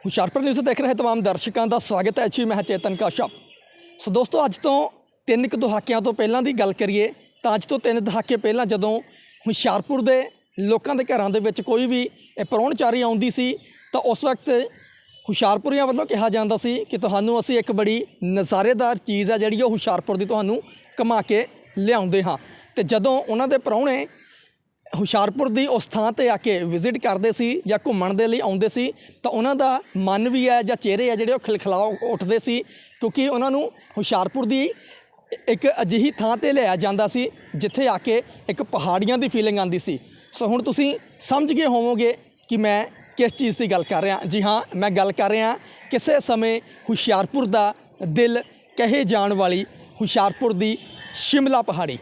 Hoshiarpur news ਦੇਖ ਰਹੇ तमाम ਦਰਸ਼ਕਾਂ ਦਾ ਸਵਾਗਤ ਹੈ ਜੀ ਮੈਂ ਚੇਤਨ ਕਾਸ਼ਪ ਸੋ ਦੋਸਤੋ ਅੱਜ ਤੋਂ ਤਿੰਨ ਕੁ ਦਹਾਕਿਆਂ ਤੋਂ ਪਹਿਲਾਂ ਦੀ ਗੱਲ ਕਰੀਏ ਤਾਂ ਅੱਜ ਤੋਂ ਤਿੰਨ ਦਹਾਕੇ ਪਹਿਲਾਂ ਜਦੋਂ ਹੁਸ਼ਿਆਰਪੁਰ ਦੇ ਲੋਕਾਂ ਦੇ ਘਰਾਂ ਦੇ ਵਿੱਚ ਕੋਈ ਵੀ ਇਹ ਪ੍ਰਾਹੁਣਚਾਰੀ ਆਉਂਦੀ ਸੀ ਤਾਂ ਉਸ ਵਕਤ ਹੁਸ਼ਿਆਰਪੁਰੀਆਂ ਵੱਲੋਂ ਕਿਹਾ ਜਾਂਦਾ ਸੀ ਕਿ ਤੁਹਾਨੂੰ ਅਸੀਂ ਇੱਕ ਬੜੀ ਨਜ਼ਾਰੇਦਾਰ ਚੀਜ਼ ਹੈ ਜਿਹੜੀ ਉਹ ਹੁਸ਼ਿਆਰਪੁਰ ਦੀ ਤੁਹਾਨੂੰ ਕਮਾ ਕੇ ਲਿਆਉਂਦੇ ਹਾਂ ਤੇ ਜਦੋਂ ਉਹਨਾਂ ਦੇ ਪ੍ਰਾਹੁਣੇ ਹੁਸ਼ਿਆਰਪੁਰ ਦੀ ਉਸ ਥਾਂ ਤੇ ਆ ਕੇ ਵਿਜ਼ਿਟ ਕਰਦੇ ਸੀ ਜਾਂ ਘੁੰਮਣ ਦੇ ਲਈ ਆਉਂਦੇ ਸੀ, ਤਾਂ ਉਹਨਾਂ ਦਾ ਮਨ ਵੀ ਹੈ ਜਾਂ ਚਿਹਰੇ ਆ ਜਿਹੜੇ ਉਹ ਖਿਲਖਿਲਾ ਉੱਠਦੇ ਸੀ, ਕਿਉਂਕਿ ਉਹਨਾਂ ਨੂੰ ਹੁਸ਼ਿਆਰਪੁਰ ਦੀ ਇੱਕ ਅਜਿਹੀ ਥਾਂ ਤੇ ਲਿਆ ਜਾਂਦਾ ਸੀ, ਜਿੱਥੇ ਆ ਕੇ ਇੱਕ ਪਹਾੜੀਆਂ ਦੀ ਫੀਲਿੰਗ ਆਉਂਦੀ ਸੀ। ਸੋ ਹੁਣ ਤੁਸੀਂ ਸਮਝ ਗਏ ਹੋਵੋਗੇ ਕਿ ਮੈਂ ਕਿਸ ਚੀਜ਼ ਦੀ ਗੱਲ ਕਰ ਰਿਹਾ। ਜੀ ਹਾਂ, ਮੈਂ ਗੱਲ ਕਰ ਰਿਹਾ ਕਿਸੇ ਸਮੇਂ ਹੁਸ਼ਿਆਰਪੁਰ ਦਾ ਦਿਲ ਕਹੇ ਜਾਣ ਵਾਲੀ ਹੁਸ਼ਿਆਰਪੁਰ ਦੀ ਸ਼ਿਮਲਾ ਪਹਾੜੀ।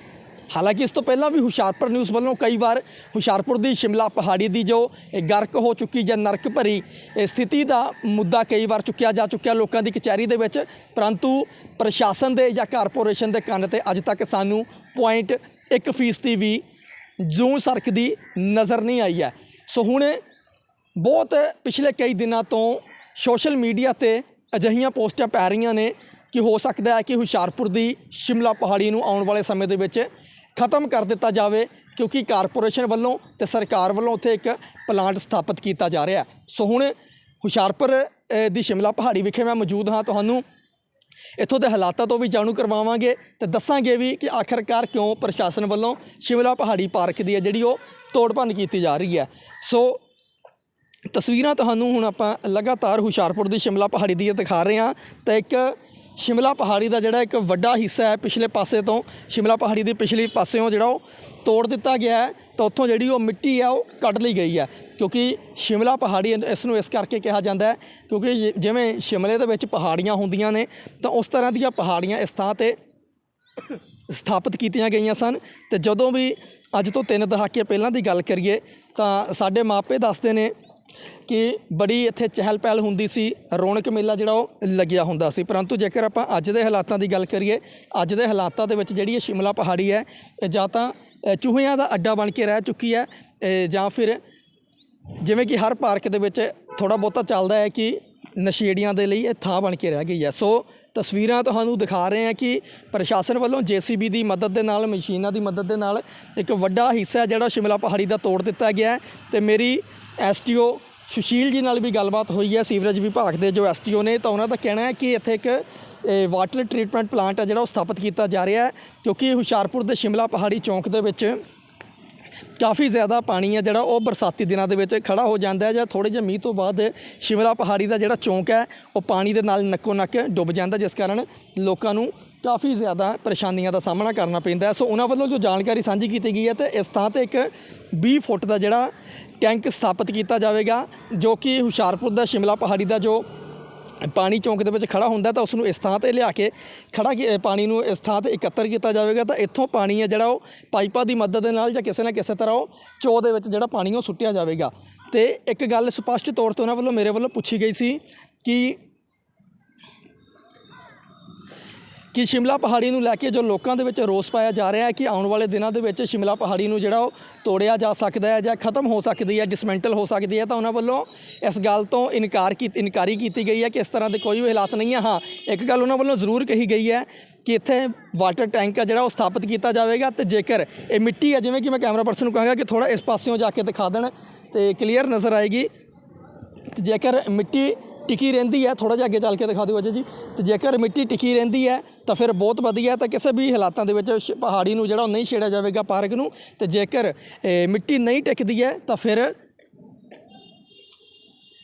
ਹਾਲਾਂਕਿ ਇਸ ਤੋਂ ਪਹਿਲਾਂ ਵੀ ਹੁਸ਼ਿਆਰਪੁਰ ਨਿਊਜ਼ ਵੱਲੋਂ ਕਈ ਵਾਰ ਹੁਸ਼ਿਆਰਪੁਰ ਦੀ ਸ਼ਿਮਲਾ ਪਹਾੜੀ ਦੀ ਜੋ ਇਹ ਗਰਕ ਹੋ ਚੁੱਕੀ ਜਾਂ ਨਰਕ ਭਰੀ ਇਹ ਸਥਿਤੀ ਦਾ ਮੁੱਦਾ ਕਈ ਵਾਰ ਚੁੱਕਿਆ ਜਾ ਚੁੱਕਿਆ ਲੋਕਾਂ ਦੀ ਕਚਹਿਰੀ ਦੇ ਵਿੱਚ, ਪਰੰਤੂ ਪ੍ਰਸ਼ਾਸਨ ਦੇ ਜਾਂ ਕਾਰਪੋਰੇਸ਼ਨ ਦੇ ਕੰਨ ਤੇ ਅੱਜ ਤੱਕ ਸਾਨੂੰ ਪੁਆਇੰਟ 1 ਫੀਸਦੀ ਵੀ ਜੂੰ ਸਰਕਦੀ ਨਜ਼ਰ ਨਹੀਂ ਆਈ ਹੈ। ਸੋ ਹੁਣ ਬਹੁਤ ਪਿਛਲੇ ਕਈ ਦਿਨਾਂ ਤੋਂ ਸੋਸ਼ਲ ਮੀਡੀਆ ਤੇ ਅਜਿਹੀਆਂ ਪੋਸਟਾਂ ਪੈ ਰਹੀਆਂ ਨੇ ਕਿ ਹੋ ਸਕਦਾ ਹੈ ਕਿ ਹੁਸ਼ਿਆਰਪੁਰ ਦੀ ਸ਼ਿਮਲਾ ਪਹਾੜੀ ਨੂੰ ਆਉਣ ਵਾਲੇ ਸਮੇਂ ਦੇ ਵਿੱਚ ਖਤਮ ਕਰ ਦਿੱਤਾ ਜਾਵੇ, ਕਿਉਂਕਿ ਕਾਰਪੋਰੇਸ਼ਨ ਵੱਲੋਂ ਤੇ ਸਰਕਾਰ ਵੱਲੋਂ ਉੱਥੇ ਇੱਕ ਪਲਾਂਟ ਸਥਾਪਿਤ ਕੀਤਾ ਜਾ ਰਿਹਾ ਸੋ ਹੁਣ ਹੁਸ਼ਿਆਰਪੁਰ ਦੀ ਸ਼ਿਮਲਾ ਪਹਾੜੀ ਵਿਖੇ ਮੈਂ ਮੌਜੂਦ ਹਾਂ, ਤੁਹਾਨੂੰ ਇੱਥੋਂ ਦੇ ਹਾਲਾਤਾਂ ਤੋਂ ਵੀ ਜਾਣੂ ਕਰਵਾਵਾਂਗੇ ਤੇ ਦੱਸਾਂਗੇ ਵੀ ਕਿ ਆਖਰਕਾਰ ਕਿਉਂ ਪ੍ਰਸ਼ਾਸਨ ਵੱਲੋਂ ਸ਼ਿਮਲਾ ਪਹਾੜੀ ਪਾਰਕ ਦੀ ਹੈ ਜਿਹੜੀ ਉਹ ਤੋੜ ਭੰਨ ਕੀਤੀ ਜਾ ਰਹੀ ਹੈ। ਸੋ ਤਸਵੀਰਾਂ ਤੁਹਾਨੂੰ ਹੁਣ ਆਪਾਂ ਲਗਾਤਾਰ ਹੁਸ਼ਿਆਰਪੁਰ ਦੀ ਸ਼ਿਮਲਾ ਪਹਾੜੀ ਦੀ ਦਿਖਾ ਰਹੇ ਹਾਂ ਤਾਂ ਇੱਕ ਸ਼ਿਮਲਾ ਪਹਾੜੀ ਦਾ ਜਿਹੜਾ ਇੱਕ ਵੱਡਾ ਹਿੱਸਾ ਹੈ ਪਿਛਲੇ ਪਾਸੇ ਤੋਂ, ਸ਼ਿਮਲਾ ਪਹਾੜੀ ਦੇ ਪਿਛਲੇ ਪਾਸਿਓਂ ਜਿਹੜਾ ਉਹ ਤੋੜ ਦਿੱਤਾ ਗਿਆ ਹੈ, ਤਾਂ ਉੱਥੋਂ ਜਿਹੜੀ ਉਹ ਮਿੱਟੀ ਹੈ ਉਹ ਕੱਢ ਲਈ ਗਈ ਹੈ। ਕਿਉਂਕਿ ਸ਼ਿਮਲਾ ਪਹਾੜੀ ਇਸ ਨੂੰ ਇਸ ਕਰਕੇ ਕਿਹਾ ਜਾਂਦਾ ਹੈ, ਕਿਉਂਕਿ ਜਿ- ਜਿਵੇਂ ਸ਼ਿਮਲੇ ਦੇ ਵਿੱਚ ਪਹਾੜੀਆਂ ਹੁੰਦੀਆਂ ਨੇ, ਤਾਂ ਉਸ ਤਰ੍ਹਾਂ ਦੀਆਂ ਪਹਾੜੀਆਂ ਇਸ ਥਾਂ ਤੇ ਸਥਾਪਿਤ ਕੀਤੀਆਂ ਗਈਆਂ ਸਨ। ਤੇ ਜਦੋਂ ਵੀ ਅੱਜ ਤੋਂ ਤਿੰਨ ਦਹਾਕੇ ਪਹਿਲਾਂ ਦੀ ਗੱਲ ਕਰੀਏ, ਤਾਂ ਸਾਡੇ ਮਾਪੇ ਦੱਸਦੇ ਨੇ ਕਿ ਬੜੀ ਇੱਥੇ ਚਹਿਲ ਪਹਿਲ ਹੁੰਦੀ ਸੀ, ਰੌਣਕ ਮੇਲਾ ਜਿਹੜਾ ਉਹ ਲੱਗਿਆ ਹੁੰਦਾ ਸੀ। ਪਰੰਤੂ ਜੇਕਰ ਆਪਾਂ ਅੱਜ ਦੇ ਹਾਲਾਤਾਂ ਦੀ ਗੱਲ ਕਰੀਏ, ਅੱਜ ਦੇ ਹਾਲਾਤਾਂ ਦੇ ਵਿੱਚ ਜਿਹੜੀ ਇਹ ਸ਼ਿਮਲਾ ਪਹਾੜੀ ਹੈ, ਇਹ ਜਾਂ ਤਾਂ ਚੂਹਿਆਂ ਦਾ ਅੱਡਾ ਬਣ ਕੇ ਰਹਿ ਚੁੱਕੀ ਹੈ ਜਾਂ ਫਿਰ ਜਿਵੇਂ ਕਿ ਹਰ ਪਾਰਕ ਦੇ ਵਿੱਚ ਥੋੜਾ ਬਹੁਤਾ ਚੱਲਦਾ ਹੈ ਕਿ ਨਸ਼ੇੜੀਆਂ ਦੇ ਲਈ ਇਹ ਥਾਂ ਬਣ ਕੇ ਰਹਿ ਗਈ ਹੈ। ਸੋ ਤਸਵੀਰਾਂ ਤੁਹਾਨੂੰ ਦਿਖਾ ਰਹੇ ਹਾਂ ਕਿ ਪ੍ਰਸ਼ਾਸਨ ਵੱਲੋਂ ਜੀਸੀਬੀ ਦੀ ਮਦਦ ਦੇ ਨਾਲ, ਮਸ਼ੀਨਾਂ ਦੀ ਮਦਦ ਦੇ ਨਾਲ ਇੱਕ ਵੱਡਾ ਹਿੱਸਾ ਜਿਹੜਾ ਸ਼ਿਮਲਾ ਪਹਾੜੀ ਦਾ ਤੋੜ ਦਿੱਤਾ ਗਿਆ ਹੈ। ਤੇ ਮੇਰੀ ਐਸਟੀਓ ਸੁਸ਼ੀਲ ਜੀ ਨਾਲ ਵੀ ਗੱਲਬਾਤ ਹੋਈ ਹੈ ਸੀਵਰੇਜ ਵਿਭਾਗ ਦੇ ਜੋ ਐਸਟੀਓ ਨੇ, ਤਾਂ ਉਹਨਾਂ ਦਾ ਕਹਿਣਾ ਹੈ ਕਿ ਇੱਥੇ ਇੱਕ ਵਾਟਰ ਟ੍ਰੀਟਮੈਂਟ ਪਲਾਂਟ ਹੈ ਜਿਹੜਾ ਉਹ ਸਥਾਪਿਤ ਕੀਤਾ ਜਾ ਰਿਹਾ ਹੈ, ਕਿਉਂਕਿ ਹੁਸ਼ਿਆਰਪੁਰ ਦੇ ਸ਼ਿਮਲਾ ਪਹਾੜੀ ਚੌਂਕ ਦੇ ਵਿੱਚ ਕਾਫੀ ਜ਼ਿਆਦਾ ਪਾਣੀ ਹੈ ਜਿਹੜਾ ਉਹ ਬਰਸਾਤੀ ਦਿਨਾਂ ਦੇ ਵਿੱਚ ਖੜਾ ਹੋ ਜਾਂਦਾ ਹੈ ਜਾਂ ਥੋੜੇ ਜਿਹੇ ਮੀਂਹ ਤੋਂ ਬਾਅਦ ਸ਼ਿਮਲਾ ਪਹਾੜੀ ਦਾ ਜਿਹੜਾ ਚੌਂਕ ਹੈ, ਉਹ ਪਾਣੀ ਦੇ ਨਾਲ ਨੱਕੋ ਨੱਕ ਡੁੱਬ ਜਾਂਦਾ ਜਿਸ ਕਾਰਨ ਲੋਕਾਂ ਨੂੰ ਕਾਫੀ ਜ਼ਿਆਦਾ ਪਰੇਸ਼ਾਨੀਆਂ ਦਾ ਸਾਹਮਣਾ ਕਰਨਾ ਪੈਂਦਾ ਸੋ ਉਹਨਾਂ ਵੱਲੋਂ ਜੋ ਜਾਣਕਾਰੀ ਸਾਂਝੀ ਕੀਤੀ ਗਈ ਹੈ ਤੇ ਇਸ ਥਾਂ ਤੇ ਇੱਕ 20 ਫੁੱਟ ਦਾ ਜਿਹੜਾ ਟੈਂਕ ਸਥਾਪਿਤ ਕੀਤਾ ਜਾਵੇਗਾ, ਜੋ ਕਿ ਹੁਸ਼ਿਆਰਪੁਰ ਦਾ ਸ਼ਿਮਲਾ ਪਹਾੜੀ ਦਾ ਜੋ ਪਾਣੀ ਚੌਂਕ ਦੇ ਵਿੱਚ ਖੜਾ ਹੁੰਦਾ ਤਾਂ ਉਸ ਨੂੰ ਇਸ ਥਾਂ ਤੇ ਲਿਆ ਕੇ ਖੜਾ ਕੀ- ਪਾਣੀ ਨੂੰ ਇਸ ਥਾਂ ਤੇ ਇਕੱਤਰ ਕੀਤਾ ਜਾਵੇਗਾ ਤਾਂ ਇੱਥੋਂ ਪਾਣੀ ਹੈ ਜਿਹੜਾ ਉਹ ਪਾਈਪਾਂ ਦੀ ਮਦਦ ਦੇ ਨਾਲ ਜਾਂ ਕਿਸੇ ਨਾ ਕਿਸੇ ਤਰ੍ਹਾਂ ਉਹ ਚੋ ਦੇ ਵਿੱਚ ਜਿਹੜਾ ਪਾਣੀ ਉਹ ਸੁੱਟਿਆ ਜਾਵੇਗਾ। ਤੇ ਇੱਕ ਗੱਲ ਸਪਸ਼ਟ ਤੌਰ ਤੇ ਉਹਨਾਂ ਵੱਲੋਂ ਮੇਰੇ ਵੱਲੋਂ ਪੁੱਛੀ ਗਈ ਸੀ ਕਿ ਕਿ ਸ਼ਿਮਲਾ ਪਹਾੜੀ ਨੂੰ ਲੈ ਕੇ ਜੋ ਲੋਕਾਂ ਦੇ ਵਿੱਚ ਰੋਸ ਪਾਇਆ ਜਾ ਰਿਹਾ ਹੈ ਕਿ ਆਉਣ ਵਾਲੇ ਦਿਨਾਂ ਦੇ ਵਿੱਚ ਸ਼ਿਮਲਾ ਪਹਾੜੀ ਨੂੰ ਜਿਹੜਾ ਉਹ ਤੋੜਿਆ ਜਾ ਸਕਦਾ ਹੈ ਜਾਂ ਖਤਮ ਹੋ ਸਕਦੀ ਹੈ ਡਿਸਮੈਂਟਲ ਹੋ ਸਕਦੀ ਹੈ, ਤਾਂ ਉਹਨਾਂ ਵੱਲੋਂ ਇਸ ਗੱਲ ਤੋਂ ਇਨਕਾਰ ਕੀ, ਇਨਕਾਰੀ ਕੀਤੀ ਗਈ ਹੈ ਕਿ ਇਸ ਤਰ੍ਹਾਂ ਦੇ ਕੋਈ ਵੀ ਹਾਲਾਤ ਨਹੀਂ ਹੈ। ਹਾਂ, ਇੱਕ ਗੱਲ ਉਹਨਾਂ ਵੱਲੋਂ ਜ਼ਰੂਰ ਕਹੀ ਗਈ ਹੈ ਕਿ ਇੱਥੇ ਵਾਟਰ ਟੈਂਕ ਆ ਜਿਹੜਾ ਉਹ ਸਥਾਪਿਤ ਕੀਤਾ ਜਾਵੇਗਾ ਤੇ ਜੇਕਰ ਇਹ ਮਿੱਟੀ ਹੈ, ਜਿਵੇਂ ਕਿ ਮੈਂ ਕੈਮਰਾ ਪਰਸਨ ਨੂੰ ਕਹਾਂਗਾ ਕਿ ਥੋੜਾ ਇਸ ਪਾਸਿਓਂ ਜਾ ਕੇ ਦਿਖਾ ਦੇਣ ਤੇ ਕਲੀਅਰ ਨਜ਼ਰ ਆਏਗੀ। ਤੇ ਜੇਕਰ ਮਿੱਟੀ ਟਿਕੀ ਰਹਿੰਦੀ ਹੈ ਥੋੜਾ ਜਿਹਾ ਅੱਗੇ ਚੱਲ ਕੇ ਦਿਖਾ ਦਿਓ ਅਜੇ ਜੀ। ਤੇ ਜੇਕਰ ਮਿੱਟੀ ਟਿਕੀ ਰਹਿੰਦੀ ਹੈ, ਤਾਂ ਫਿਰ ਬਹੁਤ ਵਧੀਆ ਤਾਂ ਕਿਸੇ ਵੀ ਹਾਲਾਤਾਂ ਦੇ ਵਿੱਚ ਸ਼- ਪਹਾੜੀ ਨੂੰ ਜਿਹੜਾ ਉਹ ਨਹੀਂ ਛੇੜਿਆ ਜਾਵੇਗਾ ਪਾਰਕ ਨੂੰ। ਤੇ ਜੇਕਰ ਮਿੱਟੀ ਨਹੀਂ ਟਿਕਦੀ ਹੈ, ਤਾਂ ਫਿਰ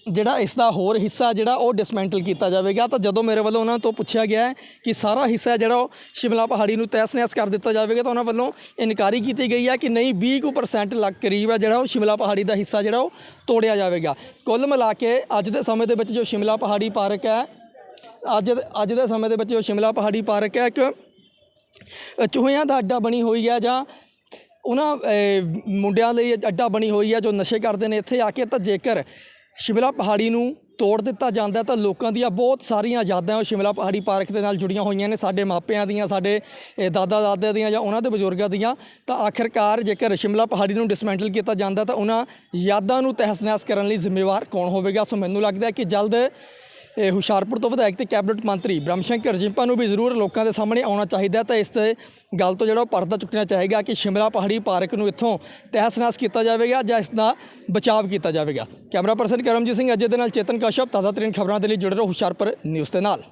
ਜਿਹੜਾ ਇਸ ਦਾ ਹੋਰ ਹਿੱਸਾ ਜਿਹੜਾ ਉਹ ਡਿਸਮੈਂਟਲ ਕੀਤਾ ਜਾਵੇਗਾ। ਤਾਂ ਜਦੋਂ ਮੇਰੇ ਵੱਲੋਂ ਉਹਨਾਂ ਤੋਂ ਪੁੱਛਿਆ ਗਿਆ ਕਿ ਸਾਰਾ ਹਿੱਸਾ ਜਿਹੜਾ ਉਹ ਸ਼ਿਮਲਾ ਪਹਾੜੀ ਨੂੰ ਤਹਿਸ-ਨਹਿਸ ਕਰ ਦਿੱਤਾ ਜਾਵੇਗਾ, ਤਾਂ ਉਹਨਾਂ ਵੱਲੋਂ ਇਨਕਾਰੀ ਕੀਤੀ ਗਈ ਹੈ ਕਿ ਨਹੀਂ 20% ਲੱਗ ਕਰੀਬ ਹੈ ਜਿਹੜਾ ਉਹ ਸ਼ਿਮਲਾ ਪਹਾੜੀ ਦਾ ਹਿੱਸਾ ਜਿਹੜਾ ਉਹ ਤੋੜਿਆ ਜਾਵੇਗਾ। ਕੁੱਲ ਮਿਲਾ ਕੇ ਅੱਜ ਦੇ ਸਮੇਂ ਦੇ ਵਿੱਚ ਜੋ ਸ਼ਿਮਲਾ ਪਹਾੜੀ ਪਾਰਕ ਹੈ, ਅੱਜ ਅੱਜ ਦੇ ਸਮੇਂ ਦੇ ਵਿੱਚ ਜੋ ਸ਼ਿਮਲਾ ਪਹਾੜੀ ਪਾਰਕ ਹੈ, ਇੱਕ ਚੂਹਿਆਂ ਦਾ ਅੱਡਾ ਬਣੀ ਹੋਈ ਹੈ ਜਾਂ ਉਹਨਾਂ ਮੁੰਡਿਆਂ ਲਈ ਅੱਡਾ ਬਣੀ ਹੋਈ ਹੈ ਜੋ ਨਸ਼ੇ ਕਰਦੇ ਨੇ, ਇੱਥੇ ਆ ਕੇ ਤਾਂ ਜੇਕਰ ਸ਼ਿਮਲਾ ਪਹਾੜੀ ਨੂੰ ਤੋੜ ਦਿੱਤਾ ਜਾਂਦਾ ਤਾਂ ਲੋਕਾਂ ਦੀਆਂ ਬਹੁਤ ਸਾਰੀਆਂ ਯਾਦਾਂ ਉਹ ਸ਼ਿਮਲਾ ਪਹਾੜੀ ਪਾਰਕ ਦੇ ਨਾਲ ਜੁੜੀਆਂ ਹੋਈਆਂ ਨੇ, ਸਾਡੇ ਮਾਪਿਆਂ ਦੀਆਂ, ਸਾਡੇ ਦਾਦਾ ਦਾਦੇ ਦੀਆਂ ਜਾਂ ਉਹਨਾਂ ਦੇ ਬਜ਼ੁਰਗਾਂ ਦੀਆਂ। ਤਾਂ ਆਖਿਰਕਾਰ ਜੇਕਰ ਸ਼ਿਮਲਾ ਪਹਾੜੀ ਨੂੰ ਡਿਸਮੈਂਟਲ ਕੀਤਾ ਜਾਂਦਾ ਤਾਂ ਉਹਨਾਂ ਯਾਦਾਂ ਨੂੰ ਤਹਿਸ-ਨਹਿਸ ਕਰਨ ਲਈ ਜ਼ਿੰਮੇਵਾਰ ਕੌਣ ਹੋਵੇਗਾ? ਸੋ ਮੈਨੂੰ ਲੱਗਦਾ ਹੈ ਕਿ ਜਲਦ ਹੁਸ਼ਿਆਰਪੁਰ ਤੋਂ ਵਿਧਾਇਕ ਤੇ ਕੈਬਨਿਟ ਮੰਤਰੀ ਬ੍ਰਹਮਸ਼ੰਕਰ ਜਿੰਪਾ ਨੂੰ ਵੀ ਜ਼ਰੂਰ ਲੋਕਾਂ ਦੇ ਸਾਹਮਣੇ ਆਉਣਾ ਚਾਹੀਦਾ ਹੈ। ਤਾਂ ਇਸ ਤੇ ਗੱਲ ਤੋਂ ਜਿਹੜਾ ਉਹ ਪਰਦਾ ਚੁੱਕਣਾ ਚਾਹੇਗਾ ਕਿ ਸ਼ਿਮਲਾ ਪਹਾੜੀ ਪਾਰਕ ਨੂੰ ਇੱਥੋਂ ਤਹਿਸ-ਨਹਿਸ ਕੀਤਾ ਜਾਵੇਗਾ ਜਾਂ ਇਸ ਦਾ ਬਚਾਵ ਕੀਤਾ ਜਾਵੇਗਾ। ਕੈਮਰਾ ਪਰਸਨ ਕਰਮਜੀਤ ਸਿੰਘ, ਅਜੇ ਦੇ ਨਾਲ ਚੇਤਨ ਕਸ਼ਪ ਤਾਜ਼ਾ ਤਰੀਨ ਖਬਰਾਂ ਦੇ ਲਈ ਜੁੜੇ ਰਹੋ ਹੁਸ਼ਿਆਰਪੁਰ ਨਿਊਜ਼ ਦੇ ਨਾਲ।